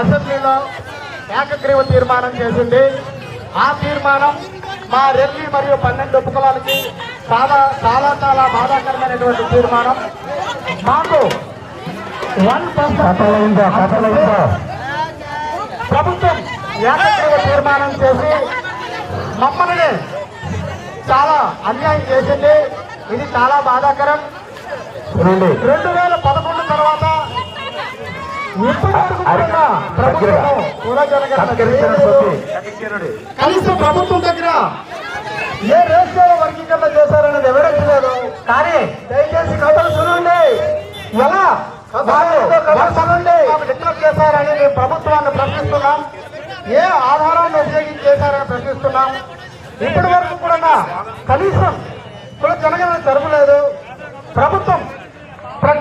అసెంబ్లీలో ఏకగ్రీవ తీర్మానం చేసింది. ఆ తీర్మానం మా రెల్లి మరియు పన్నెండు ఉపకులాలకి చాలా చాలా చాలా బాధాకరమైనటువంటి తీర్మానం. మాకు వన్ ప్రభుత్వం ఏకగ్రీవ తీర్మానం చేసి మమ్మల్ని చాలా అన్యాయం చేసింది. ఇది చాలా బాధాకరం. రెండు. వేల పదకొండు తర్వాత. కనీసం ప్రభుత్వం దగ్గర ఏ రేషియోలో వర్గీకరణ చేశారనేది ఎలా చూడండి డిక్లేర్ చేశారని మేము ప్రభుత్వాన్ని ప్రశ్నిస్తున్నాం. ఏ ఆధారాన్ని ఉపయోగించి చేశారని ప్రశ్నిస్తున్నాం. ఇప్పటి వరకు కూడా కనీసం కూడా జనగణన జరగలేదు. ప్రభుత్వం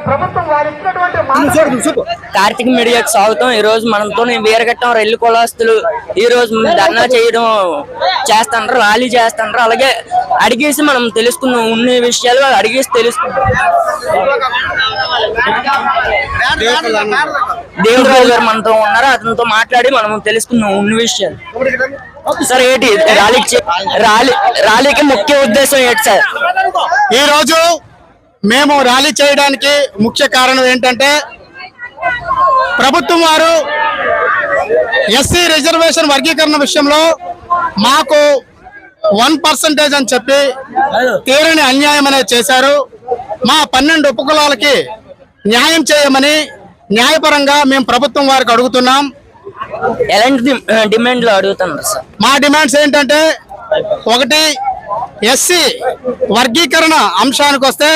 ప్రభుత్వం వారి కార్తీక మీడియాకి స్వాగతం. ఈ రోజు మనతో వీరఘట్టం రెల్లి కులాస్తులు ఈ రోజు ధర్నా చేయడం చేస్తాండ్రు ర్యాలీ చేస్తాండ్రు. అలాగే అడిగేసి మనం తెలుసుకుందాం ఉన్న విషయాలు అడిగేసి తెలుసుకుందాం. దేవురావు గారు మనతో ఉన్నారు అతనితో మాట్లాడి మనం తెలుసుకుందాం ఉన్న విషయాలు. సార్ ఏంటి? ర్యాలీకి ర్యాలీ ర్యాలీకి ముఖ్య ఉద్దేశం ఏంటి సార్? ఈ రోజు మేము ర్యాలీ చేయడానికి ముఖ్య కారణం ఏంటంటే ప్రభుత్వం వారు ఎస్సీ రిజర్వేషన్ వర్గీకరణ విషయంలో మాకు వన్ పర్సంటేజ్ అని చెప్పి తీరని అన్యాయం అనేది చేశారు. మా పన్నెండు ఉపకులాలకి న్యాయం చేయమని న్యాయపరంగా మేము ప్రభుత్వం వారికి అడుగుతున్నాం. ఎలాంటి డిమాండ్లు అడుగుతున్నారు సార్? మా డిమాండ్స్ ఏంటంటే ఒకటి ఎస్సీ వర్గీకరణ అంశానికి వస్తే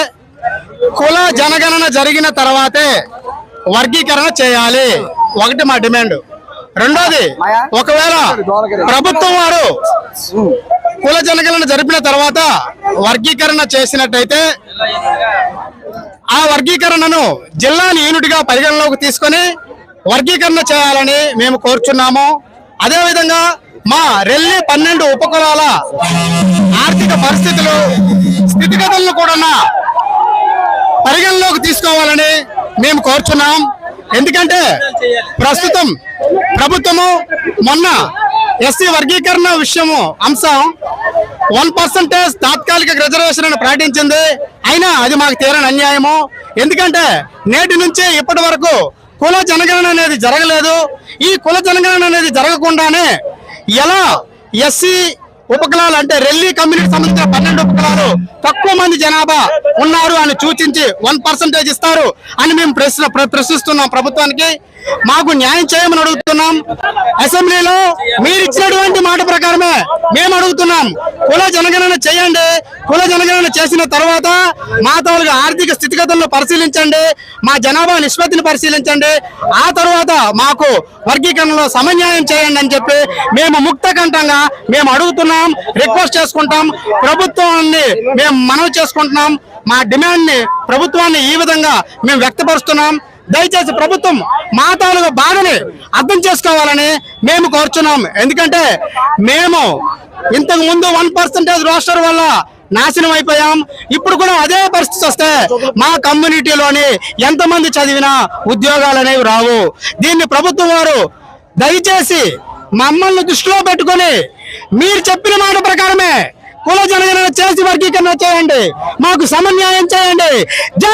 కుల జనగణన జరిగిన తర్వాతే వర్గీకరణ చేయాలి. ఒకటి మా డిమాండ్. రెండోది ఒకవేళ ప్రభుత్వం వారు కుల జనగణన జరిపిన తర్వాత వర్గీకరణ చేసినట్టయితే ఆ వర్గీకరణను జిల్లాని యూనిట్గా పరిగణలోకి తీసుకొని వర్గీకరణ చేయాలని మేము కోరుచున్నాము. అదేవిధంగా మా రెల్లి పన్నెండు ఉపకులాల ఆర్థిక పరిస్థితులు స్థితిగతులను కూడా పరిగణలోకి తీసుకోవాలని మేము కోరుచున్నాం. ఎందుకంటే ప్రస్తుతం ప్రభుత్వము మొన్న ఎస్సీ వర్గీకరణ విషయము అంశం వన్ పర్సెంటేజ్ తాత్కాలిక రిజర్వేషన్ అని ప్రకటించింది. అయినా అది మాకు తీరని అన్యాయము. ఎందుకంటే నేటి నుంచే ఇప్పటి వరకు కుల జనగణన అనేది జరగలేదు. ఈ కుల జనగణన అనేది జరగకుండానే ఎలా ఎస్సీ ఉపకులాలు అంటే రెల్లి కమ్యూనిటీ సంబంధించిన పన్నెండు ఉపకులాలు. తక్కువ మంది జనాభా ఉన్నారు అని సూచించి వన్ పర్సెంటేజ్ ఇస్తారు అని మేము ప్రశ్న ప్రశ్నిస్తున్నాం ప్రభుత్వానికి. మాకు న్యాయం చేయమని అడుగుతున్నాం. అసెంబ్లీలో మీరు ఇచ్చినటువంటి మాట ప్రకారమే మేము అడుగుతున్నాం. కుల జనగణన చేయండి. కుల జనగణన చేసిన తర్వాత మా తాలూగా ఆర్థిక స్థితిగతులను పరిశీలించండి. మా జనాభా నిష్పత్తిని పరిశీలించండి. ఆ తర్వాత మాకు వర్గీకరణలో సమన్యాయం చేయండి అని చెప్పి మేము ముక్తకంఠంగా మేము అడుగుతున్నాం. రిక్వెస్ట్ చేసుకుంటాం. ప్రభుత్వాన్ని మేము మనవి చేసుకుంటున్నాం. మా డిమాండ్ని ప్రభుత్వాన్ని ఈ విధంగా మేము వ్యక్తపరుస్తున్నాం. దయచేసి ప్రభుత్వం మా తాలూకా బాధని అర్థం చేసుకోవాలని మేము కోరుచున్నాం. ఎందుకంటే మేము ఇంతకు ముందు వన్ పర్సెంటేజ్ రోస్టర్ వల్ల నాశనం అయిపోయాం. ఇప్పుడు కూడా అదే పరిస్థితి వస్తే మా కమ్యూనిటీలోని ఎంతమంది చదివినా ఉద్యోగాలు అనేవి రావు. దీన్ని ప్రభుత్వం వారు దయచేసి మమ్మల్ని దృష్టిలో పెట్టుకొని మీరు చెప్పిన మాట ప్రకారమే కుల జనగణన చేసి వర్గీకరణ చేయండి. మాకు సమన్యాయం చేయండి. జై